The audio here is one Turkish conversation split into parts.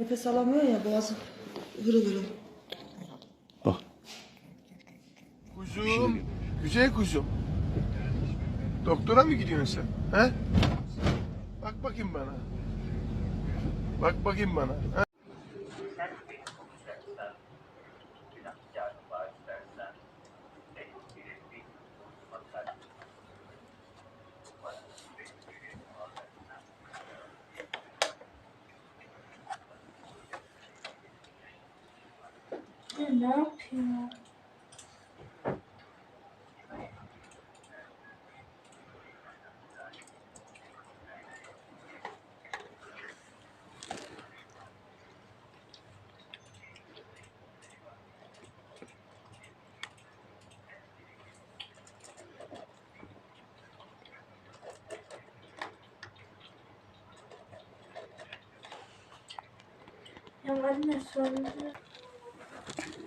Nefes alamıyor ya boğazı hırıl hırıl. Bak. Kuzum, güzel kuzum. Doktora mı gidiyorsun sen? He? Bak bakayım bana. Bak bakayım bana. He? Ya ne yapıyor? Ya anne out.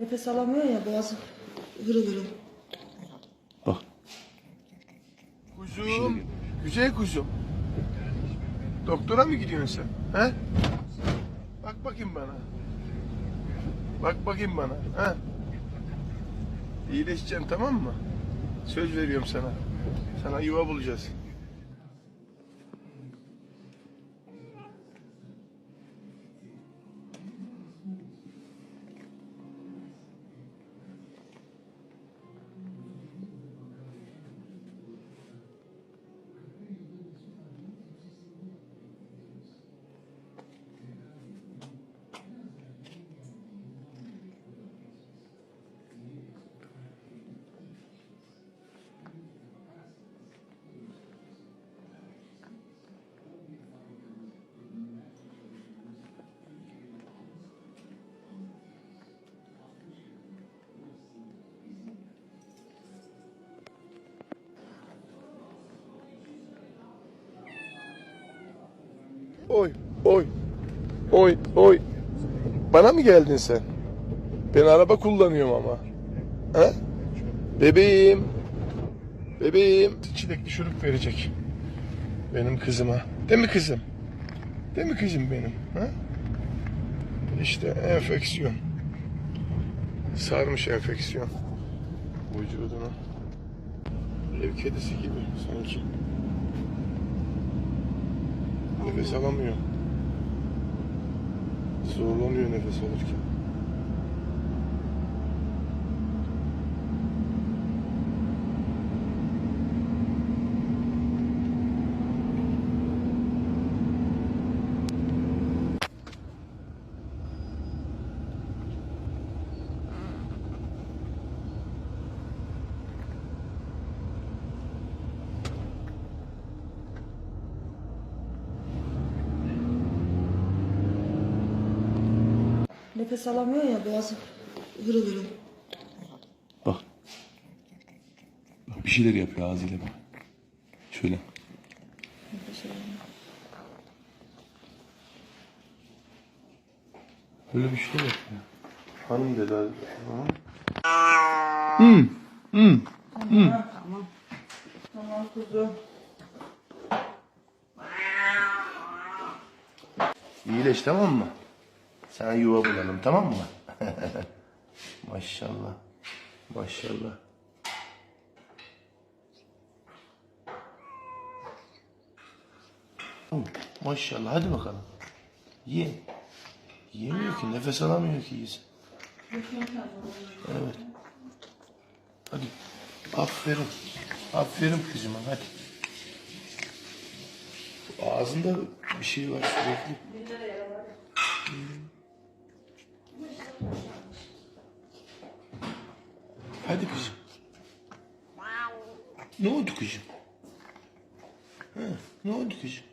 Nefes alamıyor ya boğazı hırıl hırıl. Bak. Kuzum, güzel kuzum. Doktora mı gidiyorsun sen? He? Bak bakayım bana. Bak bakayım bana. He? İyileşeceksin tamam mı? Söz veriyorum sana. Sana yuva bulacağız. Oy, oy, oy, oy. Bana mı geldin sen? Ben araba kullanıyorum ama. He? Bebeğim. Bebeğim. Çilekli şurup verecek. Benim kızıma. Değil mi kızım? Değil mi kızım benim? Ha? İşte enfeksiyon. Sarmış enfeksiyon. Vücuduna. Ev kedisi gibi sanki. Nefes alamıyor. Zorlanıyor nefes alırken. Nefes alamıyor ya boğazı hırıl hırıl. Bak. Bak bir şeyler yapıyor ağzıyla bak. Şöyle. Böyle bir şeyler yapıyor. Hanım dedi. Hı. Tamam. Tamam kuzum. İyileş tamam mı? Sana yuva bulalım tamam mı? Maşallah. Maşallah. Maşallah hadi bakalım. Ye. Yemiyor ki nefes alamıyor ki iyisin. Evet. Hadi. Aferin. Aferin kızıma hadi. Ağzında bir şey var sürekli. Hadi kızım. Ne oldu kızım? Ha, ne oldu kızım?